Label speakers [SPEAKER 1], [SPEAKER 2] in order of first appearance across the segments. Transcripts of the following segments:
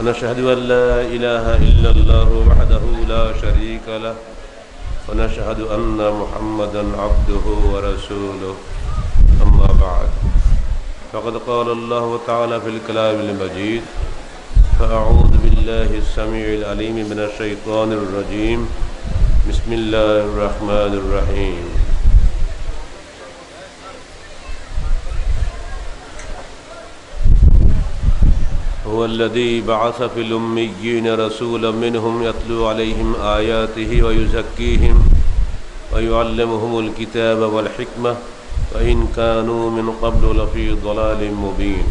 [SPEAKER 1] ونشهد أن لا إله إلا الله وحده لا شريك له. ونشهد أن محمدا عبده ورسوله. أما بعد. فقد قال الله تعالى في الكلام المجيد فأعوذ بالله السميع العليم من الشيطان الرجيم. بسم الله الرحمن الرحيم. هو الذي بعث في الأميين رسولا منهم يتلو عليهم آياته ويزكيهم ويعلمهم الكتاب والحكمة وإن كانوا من قبل لفي ضلال مبين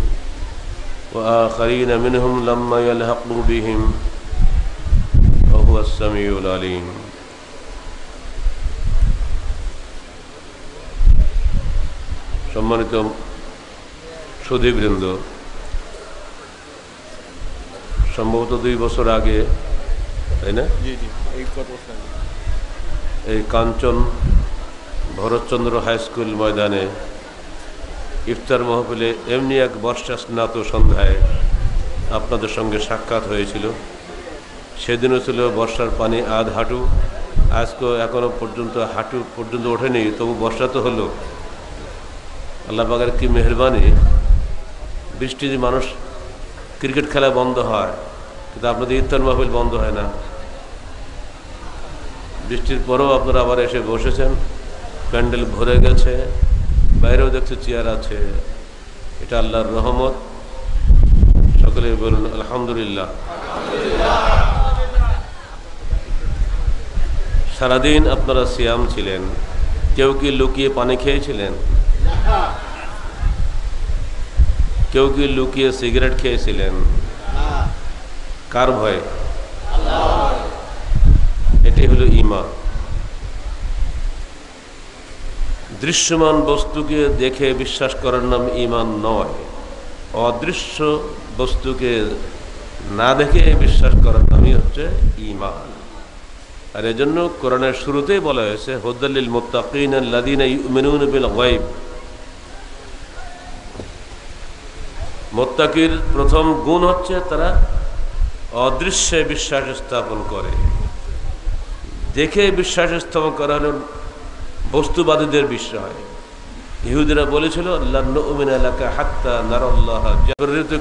[SPEAKER 1] وآخرين منهم لما يلحقوا بهم وهو السميع العليم সম্মানিত সুদীবৃন্দ সম্ভবত দুই বছর আগে তাই না?
[SPEAKER 2] জি জি এই
[SPEAKER 1] কাঞ্চন ভরতচন্দ্র হাই স্কুল ময়দানে ইফতার মহফিলে এমনি এক বর্ষা স্নাত সন্ধ্যায় আপনাদের সঙ্গে সাক্ষাৎ হয়েছিল। সেদিনও ছিল বর্ষার পানি আধ হাঁটু। আজকেও এখনও পর্যন্ত হাঁটু পর্যন্ত ওঠেনি তবু বর্ষা তো হলো। আল্লাহ পাকের কি মেহরবানি? বৃষ্টিতে মানুষ ক্রিকেট খেলা বন্ধ হয়, কিন্তু আপনাদের ইফতার মাহফিল বন্ধ হয় না। বৃষ্টির পরেও আপনারা আবার এসে বসেছেন, প্যান্ডেল ভরে গেছে, বাইরেও দেখছে চেয়ার আছে, এটা আল্লাহর রহমত। সকলে বলুন, আলহামদুলিল্লাহ। সারাদিন আপনারা সিয়াম ছিলেন, কেউ কি লুকিয়ে পানি খেয়েছিলেন? কেউ কি লুকিয়ে সিগারেট খেয়েছিলেন? কার ভয়ে? এটি হলো ইমান দৃশ্যমান বস্তুকে দেখে বিশ্বাস করার নাম ইমান নয়। অদৃশ্য বস্তুকে না দেখে বিশ্বাস করার নামই হচ্ছে ইমান আর এজন্য কোরআনের শুরুতেই বলা হয়েছে হদ্দালিল মোত্তাকিন লাদিনা ইউমিনুন বিল মোত্তাকির প্রথম গুণ হচ্ছে তারা অদৃশ্যে বিশ্বাস স্থাপন করে। দেখে বিশ্বাস স্থাপন করা হলো বস্তুবাদীদের বিষয়। ইহুদিরা বলেছিল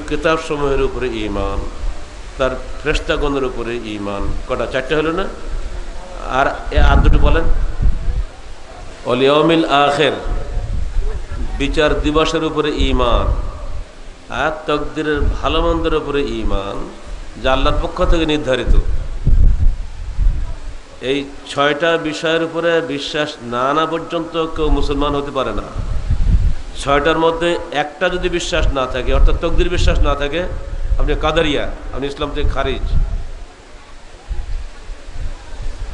[SPEAKER 1] কিতাব সমূহের উপরে ইমান তার ফ্রেস্তাগণের উপরে ইমান কটা, চারটে হলো না? আর আর দুটো বলেন। অলিয়মিল আখের, বিচার দিবসের উপরে ইমান আর তকদিরের ভালো মন্দের উপরে ইমান যা আল্লাহর পক্ষ থেকে নির্ধারিত। এই ছয়টা বিষয়ের উপরে বিশ্বাস না আনা পর্যন্ত কেউ মুসলমান হতে পারে না। ছয়টার মধ্যে একটা যদি বিশ্বাস না থাকে, অর্থাৎ তকদির বিশ্বাস না থাকে, আপনি কাদারিয়া, আপনি ইসলাম থেকে খারিজ।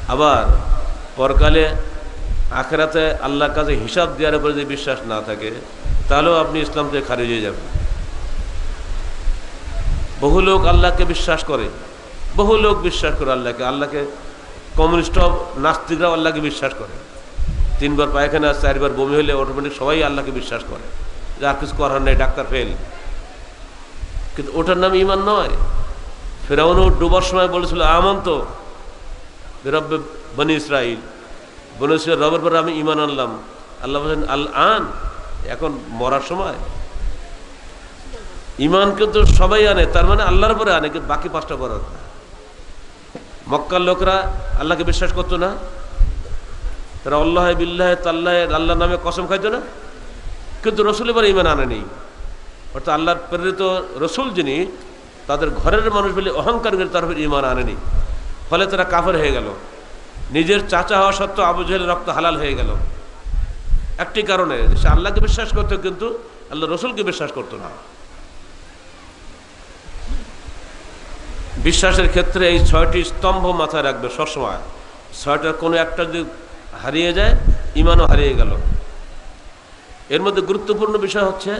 [SPEAKER 1] আবার পরকালে আখেরাতে আল্লাহর কাছে হিসাব দেওয়ার উপরে যদি বিশ্বাস না থাকে, তাহলেও আপনি ইসলাম থেকে খারিজ হয়ে যাবেন। বহু লোক আল্লাহকে বিশ্বাস করে, বহু লোক বিশ্বাস করে আল্লাহকে আল্লাহকে কমিউনিস্ট নাস্তিকরাও আল্লাহকে বিশ্বাস করে। তিনবার পায়খানা চারবার বমি হলে অটোমেটিক সবাই আল্লাহকে বিশ্বাস করে যে আর কিছু করার নেই, ডাক্তার ফেল কিন্তু ওটার নাম ইমান নয়। ফেরাউনও ডুবার সময় বলেছিল, আমন্ত রব্বে বনি ইসরাইল। বনি ইসরাইল রবের পরে আমি ইমান আনলাম। আল্লাহ আল আন এখন মরার সময়। ইমান কিন্তু সবাই আনে, তার মানে আল্লাহর পরে আনে, কিন্তু বাকি পাঁচটা করার না মক্কার লোকরা আল্লাহকে বিশ্বাস করতো না। তারা আল্লাহ বিল্লাহ তাল্লাহ আল্লাহ নামে কসম খাইতো না। কিন্তু রসুল এবার ইমান আনে নেই অর্থাৎ আল্লাহর প্রেরিত রসুল যিনি, তাদের ঘরের মানুষ বলে অহংকার করে তার ইমান আনেনি। ফলে তারা কাফের হয়ে গেল। নিজের চাচা হওয়া সত্ত্বেও আবু জহেল রক্ত হালাল হয়ে গেল। একটি কারণে, সে আল্লাহকে বিশ্বাস করতো, কিন্তু আল্লাহ রসুলকে বিশ্বাস করতো না। বিশ্বাসের ক্ষেত্রে এই ছয়টি স্তম্ভ মাথায় রাখবে সবসময়। ছয়টার কোনো একটা যদি হারিয়ে যায়, ইমানও হারিয়ে গেল। এর মধ্যে গুরুত্বপূর্ণ বিষয় হচ্ছে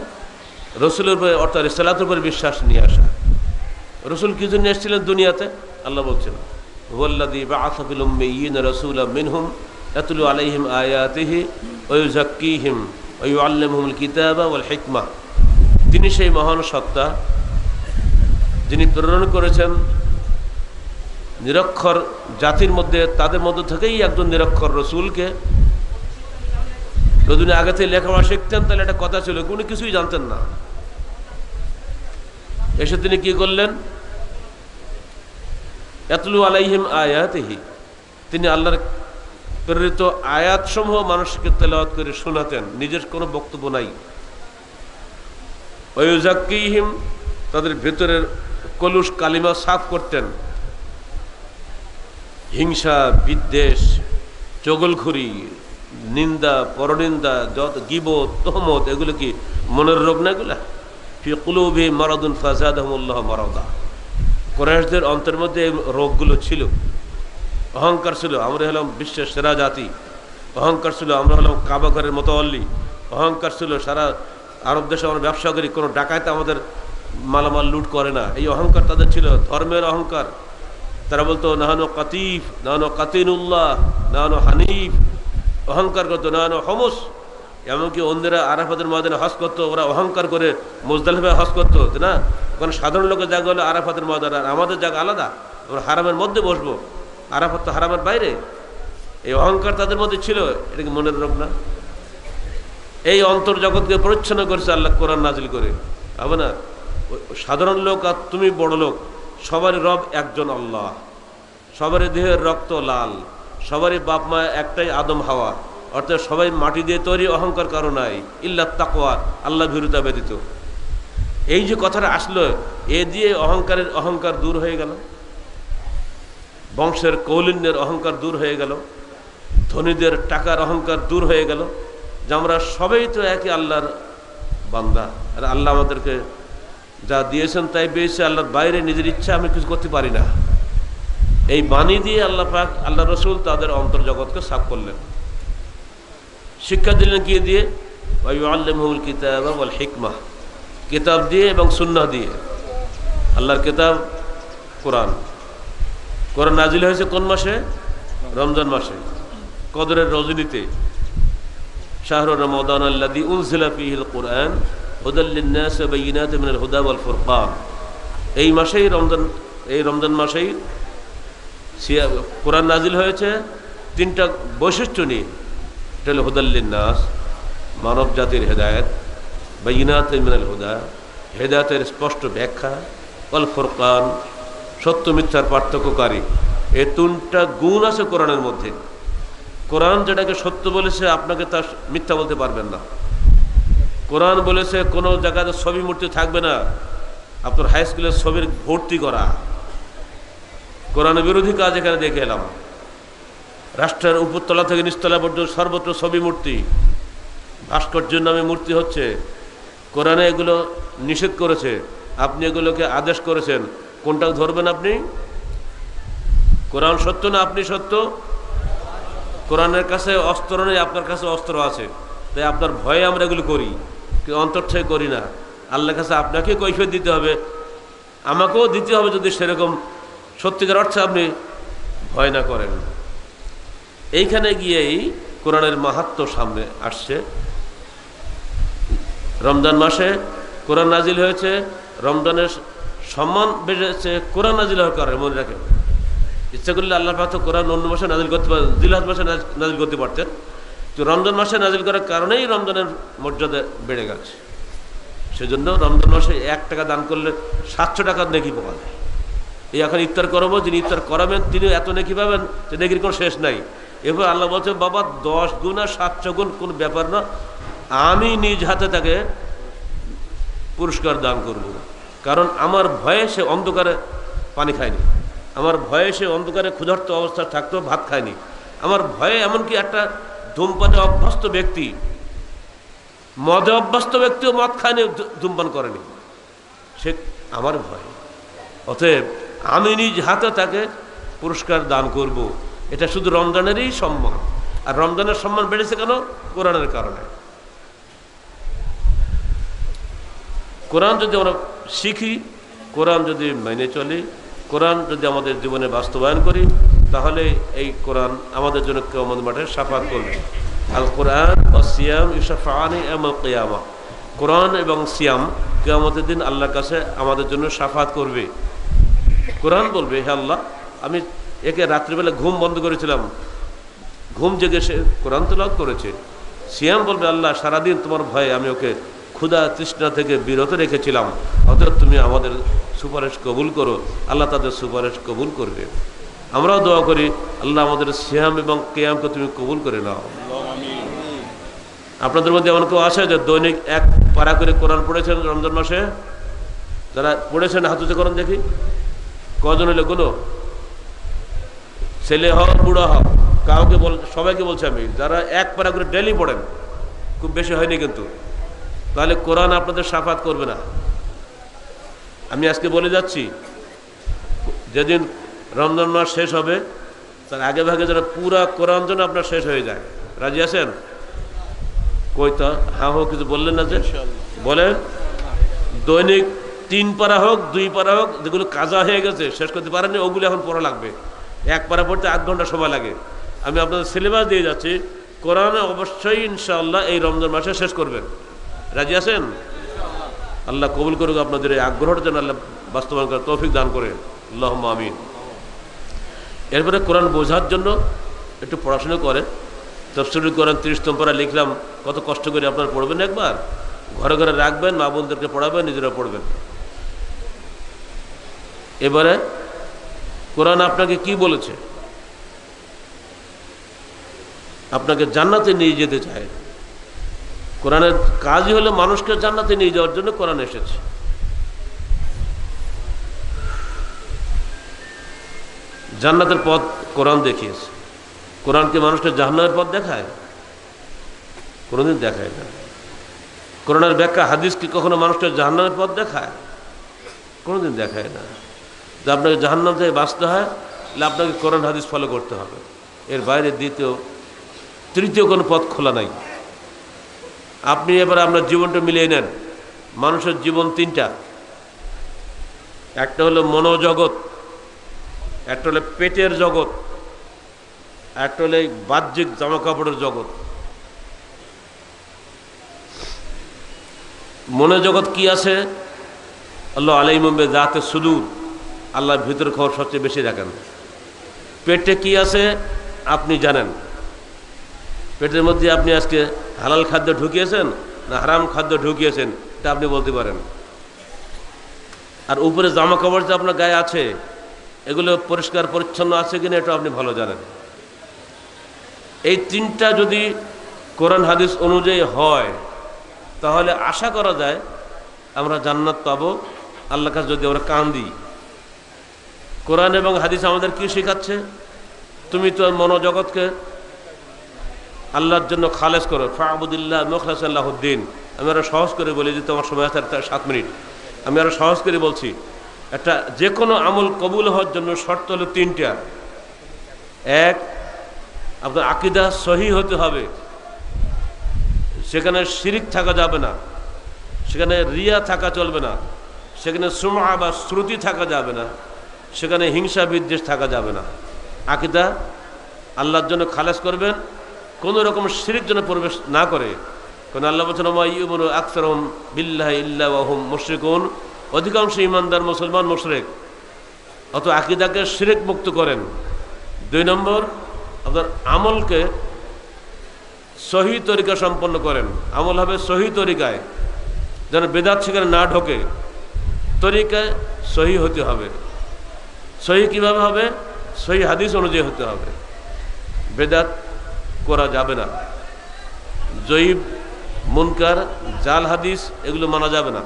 [SPEAKER 1] রসুলের উপরে, অর্থাৎ রিসালাতের উপরে বিশ্বাস নিয়ে আসা। রসুল কি জন্য এসেছিলেন দুনিয়াতে? আল্লাহ বলছেন ওয়াল্লাদি বা আসাফিল উম্মিয়িন রসুল মিনহুম ইয়াতুলু আলাইহিম আয়াতিহি ওয়া ইউযাক্কিহিম ওয়া ইউআল্লিমুহুমুল কিতাবা ওয়াল হিকমা। তিনি সেই মহান সত্তা যিনি প্রেরণ করেছেন, নিরক্ষর জাতির মধ্যে, তাদের মধ্যে থেকেই একজন নিরক্ষর রসুলকে। যদি আগে থেকে লেখাপড়া শিখতেন, তাহলে একটা কথা ছিল, উনি কিছুই জানতেন না। এসে তিনি কি করলেন? এতলু আলাইহিম আয়াতিহি। তিনি আল্লাহর প্রেরিত আয়াতসমূহ মানুষকে তেলাওয়াত করে শোনাতেন, নিজের কোনো বক্তব্য নাই। ওয়ুজাক্কিহিম তাদের ভেতরের কলুষ কালিমা সাফ করতেন। হিংসা, বিদ্বেষ, চগলখুরি, নিন্দা, পরনিন্দা, যত গিবত, তহমত, এগুলো কি মনের রোগ না এগুলা? ফি কুলুবি মারাদুন ফাজাদহমুল্লাহ মারাদা। কোরআশদের অন্তর মধ্যে রোগগুলো ছিল। অহংকার ছিল। আমরা হলাম বিশ্বের সেরা জাতি। অহংকার ছিল। আমরা হলাম কাবাঘরের মতো অল্লি অহংকার ছিল। সারা আরব দেশে আমরা ব্যবসা করি। কোনো ডাকাইতে আমাদের মালামাল লুট করে না। এই অহংকার তাদের ছিল, ধর্মের অহংকার। তারা বলতো, নাহানো কাতিফ, নাহানো কাতিনুল্লাহ, নাহানো হানিফ। অহংকার করতো, নাহানো হমস। এমনকি অন্যরা আরাফাতের ময়দানে হজ করতো, ওরা অহংকার করে মোজদালিফায় হজ করতো না? কারণ সাধারণ লোকের জায়গা হলো আরাফাতের ময়দান, আর আমাদের জায়গা আলাদা। আমরা হারামের মধ্যে বসবো। আরাফাত তো হারামের বাইরে। এই অহংকার তাদের মধ্যে ছিল, এটা কি মনের রোগ না? এই অন্তর জগৎকে পরিচ্ছন্ন করেছে আল্লাহ কোরআন নাজিল করে। হবে না? সাধারণ লোক আর তুমি বড় লোক, সবারই রব একজন আল্লাহ। সবারই দেহের রক্ত লাল, সবারই বাপ মা একটাই আদম হাওয়া। অর্থাৎ সবাই মাটি দিয়ে তৈরি, অহংকার কারও নাই। ইল্লা তাকওয়া, আল্লাহ ভীরুতা ব্যতীত। এই যে কথাটা আসলো, এ দিয়ে অহংকারের অহংকার দূর হয়ে গেল। বংশের কৌলিন্যের অহংকার দূর হয়ে গেল। ধনীদের টাকার অহংকার দূর হয়ে গেল। যে আমরা সবাই তো একই আল্লাহর বান্দা। আর আল্লাহ আমাদেরকে যা দিয়েছেন তাই পেয়েছে, আল্লাহর বাইরে নিজের ইচ্ছা আমি কিছু করতে পারি না। এই বাণী দিয়ে আল্লাহ পাক, আল্লাহ রসুল তাদের অন্তর্জগৎকে সাফ করলেন। শিক্ষা দিলেন কি দিয়ে? আল্লাহুল কিতাব হিকমা। কিতাব দিয়ে এবং সুন্না দিয়ে। আল্লাহর কিতাব, কোরআন। কোরআন নাজিল হয়েছে কোন মাসে? রমজান মাসে। কদরের রজনীতে। শাহরুর রমাদান আল্লাদি উনজিলা ফিহিল কোরআন। হুদাল্লিন্নাস বাইনাত মিনাল হুদা ওয়াল ফুরকান। এই মাসেই রমজান, এই রমজান মাসেই কোরআন নাজিল হয়েছে। তিনটা বৈশিষ্ট্য নিয়ে। এটা হলো হুদাল্লিন্নাস মানব জাতির হেদায়ত, বাইনাত মিনাল হুদা, হেদায়তের স্পষ্ট ব্যাখ্যা, ওয়াল ফুরকান, সত্য মিথ্যার পার্থক্যকারী। এ তিনটা গুণ আছে কোরআনের মধ্যে। কোরআন যেটাকে সত্য বলেছে, আপনাকে তা মিথ্যা বলতে পারবেন না। কোরআন বলেছে, কোনো জায়গাতে ছবি মূর্তি থাকবে না। আপনার হাই স্কুলের ছবির ভর্তি করা। কোরআন বিরোধী কাজ এখানে দেখে এলাম। রাষ্ট্রের উপরতলা থেকে নিচতলা পর্যন্ত সর্বত্র ছবি মূর্তি। ভাস্কর্যের নামে মূর্তি হচ্ছে। কোরআনে এগুলো নিষেধ করেছে। আপনি এগুলোকে আদেশ করেছেন। কোনটা ধরবেন আপনি? কোরআন সত্য না আপনি সত্য? কোরআনের কাছে অস্ত্র নেই, আপনার কাছে অস্ত্র আছে। তাই আপনার ভয়ে আমরা এগুলো করি। অন্তর থেকে করি না। আল্লাহর কাছে আপনাকে কৈফিয়ত দিতে হবে। আমাকেও দিতে হবে যদি সেরকম সত্যিকার অর্থে আপনি ভয় না করেন। এইখানে গিয়েই কোরআনের মাহাত্ম সামনে আসছে। রমজান মাসে কোরআন নাজিল হয়েছে। রমজানের সম্মান বেড়েছে। কোরআন নাজিল হওয়ার কারণে, মনে রাখেন। ইচ্ছা করলে আল্লাহ পাক কোরআন অন্য মাসে নাজিল করতে পারেন জিলহাজ মাসে নাজিল করতে পারতেন। তো রমজান মাসে নাজিল করার কারণেই রমজানের মর্যাদা বেড়ে গেছে। সেজন্য রমজান মাসে এক টাকা দান করলে সাতশো টাকার নেকি পাওয়া যায়। এই এখন ইফতার করব, যিনি ইফতার করাবেন তিনি এত নেকি পাবেন যে নেকির কোনো শেষ নাই। এবার আল্লাহ বলছে বাবা, দশ গুণ আর সাতশো গুণ কোনো ব্যাপার না। আমি নিজ হাতে তাকে পুরস্কার দান করব। কারণ আমার ভয়ে সে অন্ধকারে পানি খায়নি। আমার ভয়ে সে অন্ধকারে ক্ষুধার্ত অবস্থা থাকতো, ভাত খায়নি। আমার ভয়ে এমনকি একটা ধূমপানে অভ্যস্ত ব্যক্তি, মদে অভ্যস্ত ব্যক্তিও মদ খায়নি ধূমপান করেনি। সে আমার ভয়। অতএব আমি নিজ হাতে তাকে পুরস্কার দান করব। এটা শুধু রমজানেরই সম্মান। আর রমজানের সম্মান বেড়েছে কেন? কোরআনের কারণে। কোরআন যদি আমরা শিখি, কোরআন যদি মেনে চলি, কোরআন যদি আমাদের জীবনে বাস্তবায়ন করি তাহলে এই কোরআন আমাদের জন্য কেমন মাঠে সাফাত করবে। আল কোরআন ও সিয়াম ইউসাফানি কেয়ামা কোরআন এবং সিয়াম কেয়ামতের দিন আল্লাহর কাছে আমাদের জন্য সাফাত করবে। কোরআন বলবে, হে আল্লাহ, আমি একে রাত্রিবেলা ঘুম বন্ধ করেছিলাম। ঘুম জেগে সে কোরআন তেলাওয়াত করেছে। সিয়াম বলবে, আল্লাহ, সারাদিন তোমার ভয়ে আমি ওকে ক্ষুধা তৃষ্ণা থেকে বিরত রেখেছিলাম। অতএব তুমি আমাদের সুপারিশ কবুল করো। আল্লাহ তাদের সুপারিশ কবুল করবে। আমরাও দোয়া করি, আল্লাহ আমাদের সিয়াম এবং কেয়ামকে তুমি কবুল করে নাও। আপনাদের মধ্যে এমন কেউ আছে যে দৈনিক এক পারা করে কোরআন পড়েছেন রমজান মাসে? যারা পড়েছেন হাতুতে কোরআন দেখি। কজন হলে কোনো ছেলে হোক, বুড়ো হোক, কাউকে বল, সবাইকে বলছি আমি, যারা এক পারা করে ডেলি পড়েন, খুব বেশি হয়নি কিন্তু। তাহলে কোরআন আপনাদের সাফাত করবে না। আমি আজকে বলে যাচ্ছি, যেদিন রমজান মাস শেষ হবে। তার আগে ভাগে যেন পুরা কোরআন যেন আপনার শেষ হয়ে যায়। রাজি আছেন? কই তো? হ্যাঁ হোক কিছু বললেন না যে? বলেন। দৈনিক তিন পারা হোক দুই পারা হোক যেগুলো কাজা হয়ে গেছে শেষ করতে পারেনি ওগুলো এখন পড়া লাগবে। এক পারা পড়তে আধ ঘণ্টা সময় লাগে। আমি আপনাদের সিলেবাস দিয়ে যাচ্ছি। কোরআনে অবশ্যই ইনশাআল্লাহ এই রমজান মাসে শেষ করবেন। রাজি আছেন? আল্লাহ কবুল করুক আপনাদের এই আগ্রহটা যেন আল্লাহ বাস্তবায়ন করে তৌফিক দান করে আল্লাহ আমিন। এরপরে কোরআন বোঝার জন্য একটু পড়াশোনা করে তফসিল কোরআন তিরিশতম পড়া লিখলাম, কত কষ্ট করে আপনারা পড়বেন একবার? ঘরে ঘরে রাখবেন, মা বোনদেরকে পড়াবেন, নিজেরা পড়বেন। এবারে কোরআন আপনাকে কি বলেছে? আপনাকে জান্নাতে নিয়ে যেতে চায়। কোরআনের কাজই হলো মানুষকে জান্নাতে নিয়ে যাওয়ার জন্য কোরআন এসেছে। জান্নাতের পথ কোরআন দেখিয়েছে। কোরআনকে মানুষকে জাহান্নামের পথ দেখায়। কোনোদিন দেখায় না। কোরআনের ব্যাখ্যা হাদিস কি কখনো মানুষকে জাহান্নামের পথ দেখায়। কোনোদিন দেখায় না। যে আপনাকে জাহান্নাম থেকে বাঁচতে হয়, তাহলে আপনাকে কোরআন, হাদিস ফলো করতে হবে। এর বাইরে দ্বিতীয়, তৃতীয় কোনো পথ খোলা নাই। আপনি এবার আপনার জীবনটা মিলিয়ে নেন। মানুষের জীবন তিনটা। একটা হলো মনোজগৎ একটা হলো পেটের জগৎ, একটা হলো বাহ্যিক জামা কাপড়ের জগৎ। মনে জগৎ কি আছে? আল্লাহ আলাই মুম্বে যাতে সুদূর আল্লাহর ভিতর খবর সবচেয়ে বেশি দেখেন। পেটে কি আছে? আপনি জানেন। পেটের মধ্যে আপনি আজকে হালাল খাদ্য ঢুকিয়েছেন না হারাম খাদ্য ঢুকিয়েছেন, এটা আপনি বলতে পারেন। আর উপরে জামা কাপড় যে আপনার গায়ে আছে এগুলো পরিষ্কার, পরিচ্ছন্ন আছে কিনা এটা আপনি ভালো জানেন। এই তিনটা যদি কোরআন, হাদিস অনুযায়ী হয়, তাহলে আশা করা যায় আমরা জান্নাত পাবো। আল্লাহ কাছে যদি আমরা কান দিই। কোরআন এবং হাদিস আমাদের কি শেখাচ্ছে? তুমি তো মনোজগৎকে আল্লাহর জন্য খালেজ করো। ফাহবুদুল্লাহ মুখলাস আল্লাহদ্দিন আমি আরও সহজ করে বলি যে তোমার সময় আছে সাত মিনিট। আমি আরও সহজ করে বলছি একটা যে কোনো আমল কবুল হওয়ার জন্য শর্ত হলো তিনটা। এক, আপনার আকিদা সহি হতে হবে। সেখানে শিরিক থাকা যাবে না। সেখানে রিয়া থাকা চলবে না। সেখানে সুমা বা শ্রুতি থাকা যাবে না। সেখানে হিংসা বিদ্বেষ থাকা যাবে না। আকিদা আল্লাহর জন্য খালাস করবেন, কোনো রকম শিরিক জন্য প্রবেশ না করে। কারণ আল্লাহ বলছেন আকসরম বিল্লাহ ইল্লাহম মুশরিকুন। অধিকাংশ ইমানদার মুসলমান মুশরেক। অত আকিদাকে শিরিক মুক্ত করেন। দুই নম্বর, আপনার আমলকে সহি তরিকা সম্পন্ন করেন। আমল হবে সহি তরিকায়। যেন বেদাত সেখানে না ঢোকে। তরিকায় সহি হতে হবে। সহি কীভাবে হবে? সহি হাদিস অনুযায়ী হতে হবে। বেদাত করা যাবে না। জয়ীব, মুনকার, জাল হাদিস এগুলো মানা যাবে না।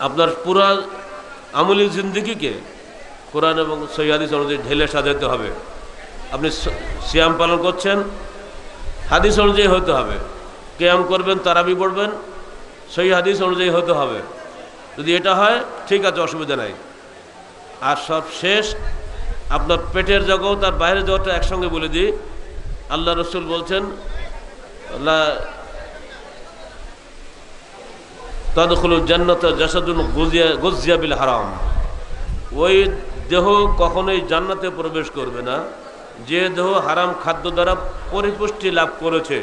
[SPEAKER 1] আপনার পুরা আমলি জিন্দিগিকে কোরআন এবং সহি হাদিস অনুযায়ী ঢেলে সাজাতে হবে। আপনি সিয়াম পালন করছেন, হাদিস অনুযায়ী হতে হবে। কেয়াম করবেন, তারাবি পড়বেন সেই হাদিস অনুযায়ী হতে হবে। যদি এটা হয়, ঠিক আছে, অসুবিধা নাই। আর সব শেষ, আপনার পেটের জগৎ আর বাইরের জগৎটা একসঙ্গে বলে দিই। আল্লাহ রসুল বলছেন তদখলু জান্নাত জাসাদুন গুজিয়া বিল হারাম। ওই দেহ কখনোই জান্নাতে প্রবেশ করবে না। যে দেহ হারাম খাদ্য দ্বারা পরিপুষ্টি লাভ করেছে।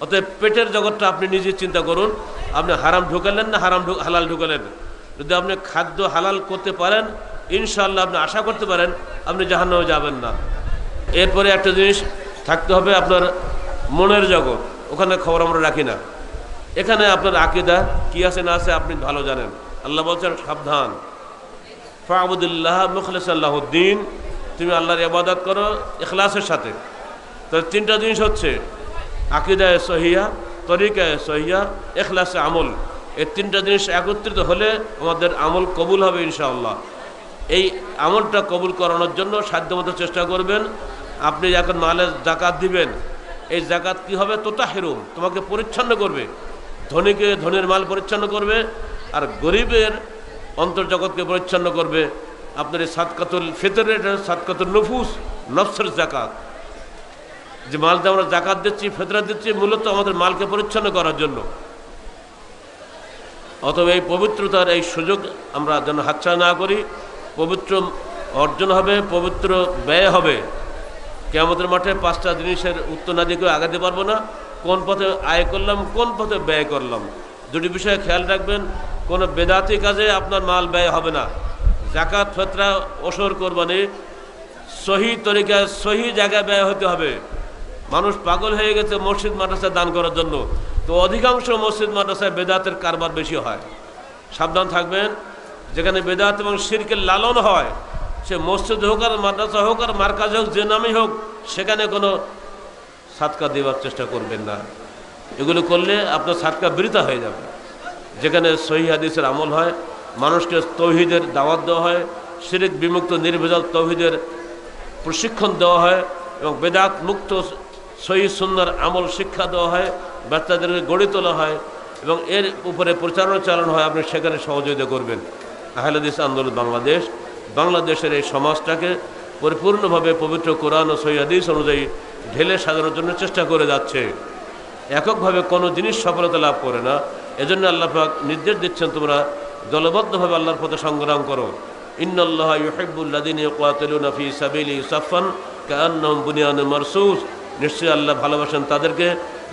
[SPEAKER 1] অতএব পেটের জগৎটা আপনি নিজে চিন্তা করুন, আপনি হারাম ঢুকালেন না, হারাম হালাল ঢুকালেন। যদি আপনি খাদ্য হালাল করতে পারেন ইনশাল্লাহ আপনি আশা করতে পারেন, আপনি জাহান্নামে যাবেন না। এরপরে একটা জিনিস থাকতে হবে আপনার মনের জগৎ। ওখানে খবর আমরা রাখি না। এখানে আপনার আকিদা কি আছে না আছে আপনি ভালো জানেন। আল্লাহ বলছেন, সাবধান। ফাবুদুল্লাহ মুখলিসাল্লাহদ্দিন। তুমি আল্লাহর ইবাদত করো এখলাসের সাথে। তো তিনটা জিনিস হচ্ছে, আকিদায় সহিয়া, তরিকায় সহিয়া এখলাসে আমল। এই তিনটা জিনিস একত্রিত হলে আমাদের আমল কবুল হবে ইনশাআল্লাহ। এই আমলটা কবুল করানোর জন্য সাধ্যমতো চেষ্টা করবেন। আপনি এখন মালের জাকাত দিবেন। এই জাকাত কি হবে? তোতা হেরুম তোমাকে পরিচ্ছন্ন করবে। ধনীকে ধনের মাল পরিচ্ছন্ন করবে আর গরিবের অন্তর্জগৎকে পরিচ্ছন্ন করবে। আপনার এই সাতকাতুল ফেতরের এটা সাতকাতুল নফুস, নফসের জাকাত যে মালটা আমরা জাকাত দিচ্ছি ফেতরা দিচ্ছি, মূলত আমাদের মালকে পরিচ্ছন্ন করার জন্য। অথবা এই পবিত্রতার এই সুযোগ আমরা যেন হাতছাড়া না করি, পবিত্র অর্জন হবে, পবিত্র ব্যয় হবে। কে আমাদের মাঠে পাঁচটা জিনিসের উত্তর না দিয়ে কেউ আগাতে পারব না। কোন পথে আয় করলাম, কোন পথে ব্যয় করলাম। দুটি বিষয়ে খেয়াল রাখবেন, কোনো বেদাতি কাজে আপনার মাল ব্যয় হবে না। জাকাত ফেতরা, ওসর কোরবানি, সহি তরিকায়, সহি জায়গায় ব্যয় হতে হবে। মানুষ পাগল হয়ে গেছে মসজিদ মাদ্রাসায় দান করার জন্য। তো অধিকাংশ মসজিদ, মাদ্রাসায় বেদাতের কারবার বেশি হয়। সাবধান থাকবেন, যেখানে বেদাত এবং শিরকের লালন হয়, সে মসজিদ হোক আর মাদ্রাসা হোক আর মার্কাজ হোক, যে নামই হোক, সেখানে কোনো সাতকা দেওয়ার চেষ্টা করবেন না। এগুলো করলে আপনার সাতকা বৃথা হয়ে যাবে। যেখানে সহি হাদিসের আমল হয়, মানুষকে তৌহিদের দাওয়াত দেওয়া হয়, শিরিক, বিমুক্ত, নির্ভেজাল তৌহিদের প্রশিক্ষণ দেওয়া হয় এবং বেদাত মুক্ত, সহি সুন্দর আমল শিক্ষা দেওয়া হয় বাচ্চাদেরকে গড়ে তোলা হয় এবং এর উপরে প্রচারণা চালানো হয়, আপনি সেখানে সহযোগিতা করবেন। আহলাদিস আন্দোলন বাংলাদেশ, বাংলাদেশের এই সমাজটাকে পরিপূর্ণভাবে পবিত্র কোরআন ও সৈয়াদিস অনুযায়ী ঢেলে সাজানোর জন্য চেষ্টা করে যাচ্ছে। এককভাবে কোনো জিনিস সফলতা লাভ করে না। এজন্য আল্লাহ পাক নির্দেশ দিচ্ছেন তোমরা দলবদ্ধভাবে আল্লাহর পথে সংগ্রাম করো। ইন্নআল্লাহ ইউহিবুল্লাদিন ইয়াকাতিলুনা ফি সাবিলি সাফান কান্নাহুম বুনিয়ানুম মারসুস। নিশ্চয়ই আল্লাহ ভালোবাসেন তাদেরকে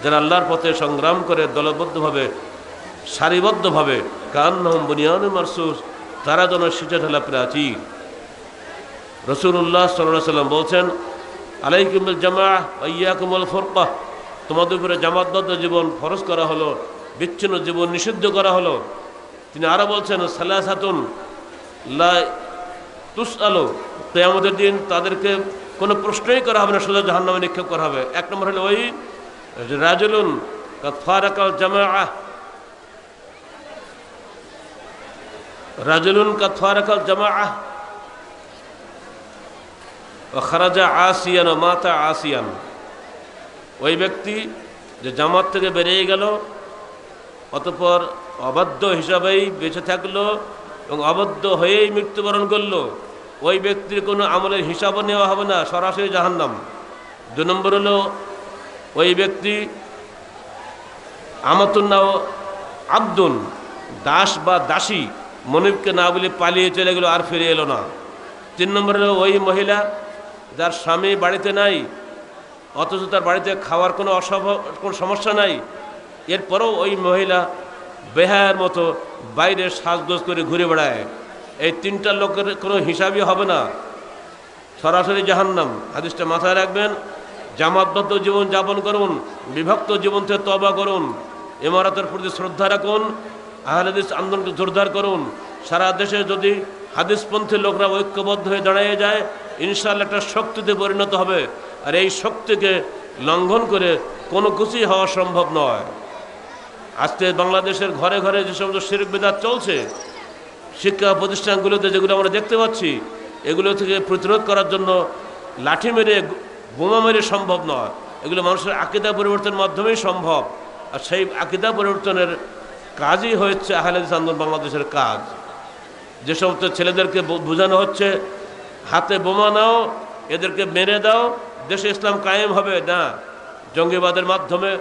[SPEAKER 1] যারা আল্লাহর পথে সংগ্রাম করে দলবদ্ধভাবে, সারিবদ্ধভাবে কান্নাহুম বুনিয়ানুম মারসুস, তারা যেন সিটে ঢালা প্রাচীর। রসুল্লাহ সাল্লাহ সাল্লাম বলছেন আলাইকুমুল জামা ইয়াকুমুল ফরকাহ তোমাদের উপরে জামাতবদ্ধ জীবন ফরজ করা হলো, বিচ্ছিন্ন জীবন নিষিদ্ধ করা হলো। তিনি আরও বলছেন, সালাসাতুন লা তুস আলো কেয়ামতের দিন তাদেরকে কোনো প্রশ্নই করা হবে না সোজা জাহান্নামে নিক্ষেপ করা হবে। এক নম্বর হলো ওই রাজুলুন ফারাকাল জামা রাজুলুন কাতফারাকাল জামা ও খারাজা আসিয়ান ও মাতা আসিয়ান। ওই ব্যক্তি যে জামাত থেকে বেরিয়ে গেল, অতপর অবাধ্য হিসাবেই বেঁচে থাকল এবং অবদ্ধ হয়েই মৃত্যুবরণ করল। ওই ব্যক্তির কোনো আমলের হিসাবও নেওয়া হবে না, সরাসরি জাহান্নাম। দু নম্বর হলো, ওই ব্যক্তি আমতুন্নাও আব্দুন, দাস বা দাসী মনিবকে না বলে পালিয়ে চলে গেলো আর ফিরে এলো না। তিন নম্বর হলো, ওই মহিলা যার স্বামী বাড়িতে নাই, অথচ তার বাড়িতে খাওয়ার কোনো অসভ, কোনো সমস্যা নাই, এরপরও ওই মহিলা বেহায়ের মতো বাইরে সাজগোজ করে ঘুরে বেড়ায়। এই তিনটা লোকের কোনো হিসাবই হবে না। সরাসরি জাহান্নাম। হাদিসটা মাথায় রাখবেন। জামাতবদ্ধ জীবন যাপন করুন, বিভক্ত জীবন থেকে তবা করুন, ইমারতের প্রতি শ্রদ্ধা রাখুন আহলাদিস আন্দোলনকে জোরদার করুন। সারা দেশে যদি হাদিসপন্থী লোকরা ঐক্যবদ্ধ হয়ে দাঁড়িয়ে যায় ইনশাল্লাহ একটা শক্তিতে পরিণত হবে। আর এই শক্তিকে লঙ্ঘন করে কোনো কিছুই হওয়া সম্ভব নয়। আজকে বাংলাদেশের ঘরে ঘরে যে সমস্ত শিরক বেদাত চলছে, শিক্ষা প্রতিষ্ঠানগুলোতে যেগুলো আমরা দেখতে পাচ্ছি, এগুলো থেকে প্রতিরোধ করার জন্য লাঠি মেরে, বোমা মেরে সম্ভব নয়। এগুলো মানুষের আকিদা পরিবর্তনের মাধ্যমেই সম্ভব। আর সেই আকিদা পরিবর্তনের কাজই হচ্ছে আহলেদিস আন্দোলন বাংলাদেশের কাজ। যে সমস্ত ছেলেদেরকে বোঝানো হচ্ছে, হাতে বোমা নাও, এদেরকে মেরে দাও, দেশে ইসলাম কায়েম হবে। না, জঙ্গিবাদের মাধ্যমে,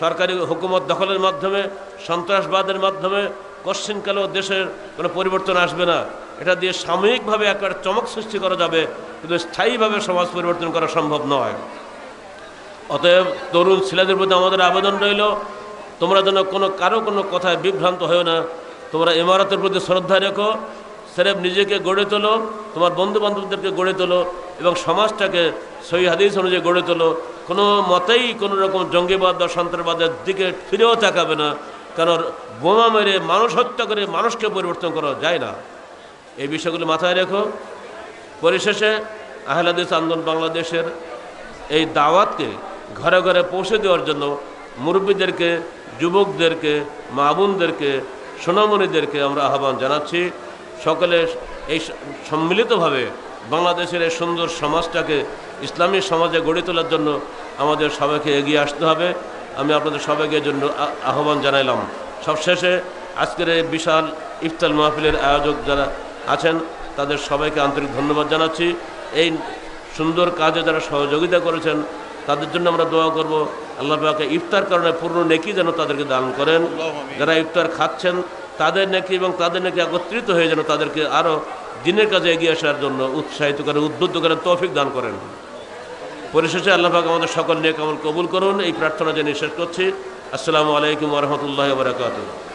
[SPEAKER 1] সরকারি হুকুমত দখলের মাধ্যমে, সন্ত্রাসবাদের মাধ্যমে, কশ্চিনকালেও দেশের কোনো পরিবর্তন আসবে না। এটা দিয়ে সাময়িকভাবে একটা চমক সৃষ্টি করা যাবে, কিন্তু স্থায়ীভাবে সমাজ পরিবর্তন করা সম্ভব নয়। অতএব তরুণ ছেলেদের প্রতি আমাদের আবেদন রইল, তোমরা যেন কোনো কারও কোনো কথায় বিভ্রান্ত হয়েও না। তোমরা ইমারতের প্রতি শ্রদ্ধা রেখো সেরেব নিজেকে গড়ে তোলো, তোমার বন্ধু বান্ধবদেরকে গড়ে তোলো এবং সমাজটাকে সহি হাদিস অনুযায়ী গড়ে তোলো। কোনো মতেই কোনো রকম জঙ্গিবাদ বা সন্ত্রাসবাদের দিকে ফিরেও তাকাবে না, কারণ বোমা মেরে মানুষ হত্যা করে মানুষকে পরিবর্তন করা যায় না। এই বিষয়গুলো মাথায় রেখো। পরিশেষে আহলাদিস আন্দোলন বাংলাদেশের এই দাওয়াতকে ঘরে ঘরে পৌঁছে দেওয়ার জন্য মুরব্বীদেরকে, যুবকদেরকে, মা বোনদেরকে, সোনামণিদেরকে আমরা আহ্বান জানাচ্ছি। সকলে এই সম্মিলিতভাবে বাংলাদেশের এই সুন্দর সমাজটাকে ইসলামী সমাজে গড়ে তোলার জন্য আমাদের সবাইকে এগিয়ে আসতে হবে। আমি আপনাদের সবাইকে জন্য আহ্বান জানাইলাম। সবশেষে আজকের এই বিশাল ইফতার মাহফিলের আয়োজক যারা আছেন তাদের সবাইকে আন্তরিক ধন্যবাদ জানাচ্ছি। এই সুন্দর কাজে যারা সহযোগিতা করেছেন তাদের জন্য আমরা দোয়া করব আল্লাহ পাকে ইফতার কারণে পূর্ণ নেকি যেন তাদেরকে দান করেন। যারা ইফতার খাচ্ছেন তাদের নাকি এবং তাদের নাকি একত্রিত হয়ে যেন তাদেরকে আরও দিনের কাজে এগিয়ে আসার জন্য উৎসাহিত করে উদ্বুদ্ধ করেন, তৌফিক দান করেন। পরিশেষে আল্লাহাক আমাদের সকল নিয়ে কেমন কবুল করুন। এই প্রার্থনা জানিয়ে শেষ করছি। আসসালামু আলাইকুম রহমতুল্লাহ বারকাতুহ।